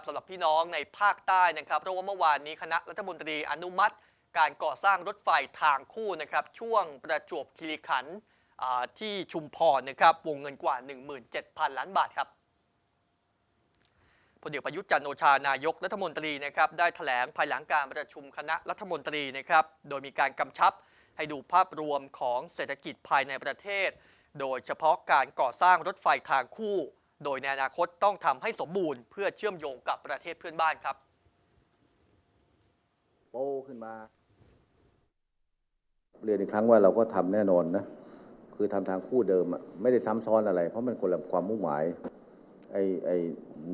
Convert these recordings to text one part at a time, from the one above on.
นะครับสำหรับพี่น้องในภาคใต้นะครับเพราะว่าเมื่อวานนี้คณะรัฐมนตรีอนุมัติ การก่อสร้างรถไฟทางคู่นะครับช่วงประจวบคีรีขันธ์ที่ชุมพรนะครับวงเงินกว่า 17,000 ล้านบาทครับพลเอกประยุทธ์จันโอชานายกรัฐมนตรีนะครับได้แถลงภายหลังการประชุมคณะรัฐมนตรีนะครับโดยมีการกำชับให้ดูภาพรวมของเศรษฐกิจภายในประเทศ โดยเฉพาะการก่อสร้างรถไฟทางคู่ โดยในอนาคตต้องทำให้สมบูรณ์เพื่อเชื่อมโยงกับประเทศเพื่อนบ้านครับโตขึ้นมา เรียนอีกครั้งว่าเราก็ทำแน่นอนนะ คือทำทางคู่เดิมอะไม่ได้ซ้ำซ้อนอะไร เพราะมันคนละความมุ่งหมาย ไอ้ไอ้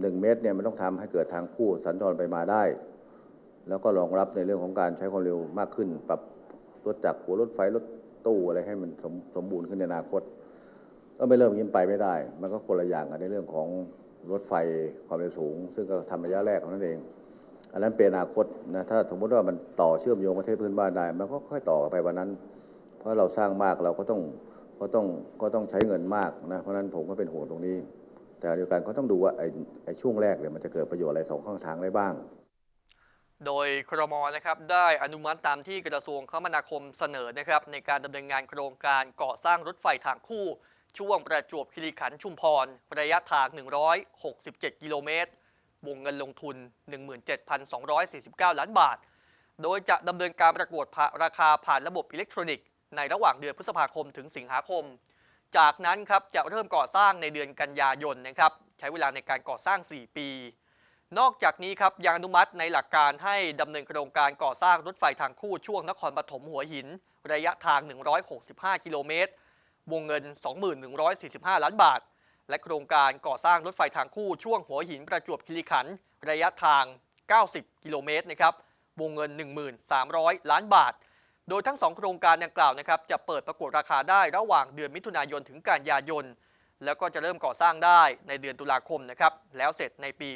หนึ่งเมตรเนี่ยมันต้องทำให้เกิดทางคู่สัญจรไปมาได้ แล้วก็รองรับในเรื่องของการใช้ความเร็วมากขึ้น ปรับรถจักรหัวรถไฟรถตู้อะไรให้มันสมสมบูรณ์ขึ้นในอนาคต ก็ไม่เริ่มยิ้มไปไม่ได้ มันก็คนละอย่างกันในเรื่องของรถไฟความเร็วสูง ซึ่งก็ทำระยะแรกของนั่นเอง อันนั้นเป็นอนาคตนะถ้าสมมติว่ามันต่อเชื่อมโยงประเทศพื่อนบ้านได้มันก็ค่อยต่อไปวันนั้น เพราะเราสร้างมากเราก็ต้องก็ต้องก็ต้องใช้เงินมากนะเพราะนั้นผมก็เป็นห่วงตรงนี้ แต่เดียวกันก็ต้องดูว่าไอ้ไอ้ช่วงแรกเนี่ยมันจะเกิดประโยชน์อะไรสองข้างทางได้บ้าง โดยครมนะครับได้อนุมัติตามที่กระทรวงคมนาคมเสนอนะครับในการดำเนินงานโครงการก่อสร้างรถไฟทางคู่ ช่วงประจวบคีรีขันธ์ชุมพร ระยะทาง 167 กิโลเมตร วงเงินลงทุน 17,249 ล้านบาท โดยจะดำเนินการประกวดราคาผ่านระบบอิเล็กทรอนิกส์ในระหว่างเดือนพฤษภาคมถึงสิงหาคม จากนั้นครับจะเริ่มก่อสร้างในเดือนกันยายนนะครับ ใช้เวลาในการก่อสร้าง 4 ปี นอกจากนี้ครับยังอนุมัติในหลักการให้ดำเนินโครงการก่อสร้างรถไฟทางคู่ช่วงนครปฐมหัวหิน ระยะทาง 165 กิโลเมตร วงเงิน2145 ล้านบาท และโครงการก่อสร้างรถไฟทางคู่ช่วงหัวหินประจวบคีรีขันธ์ระยะทาง 90 กิโลเมตรนะครับวงเงิน 1,300 ล้านบาท โดยทั้ง 2 โครงการดังกล่าวนะครับจะเปิดประกวดราคาได้ระหว่างเดือนมิถุนายนถึงกันยายน แล้วก็จะเริ่มก่อสร้างได้ในเดือนตุลาคมนะครับแล้วเสร็จในปี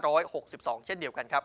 2562 เช่นเดียวกันครับ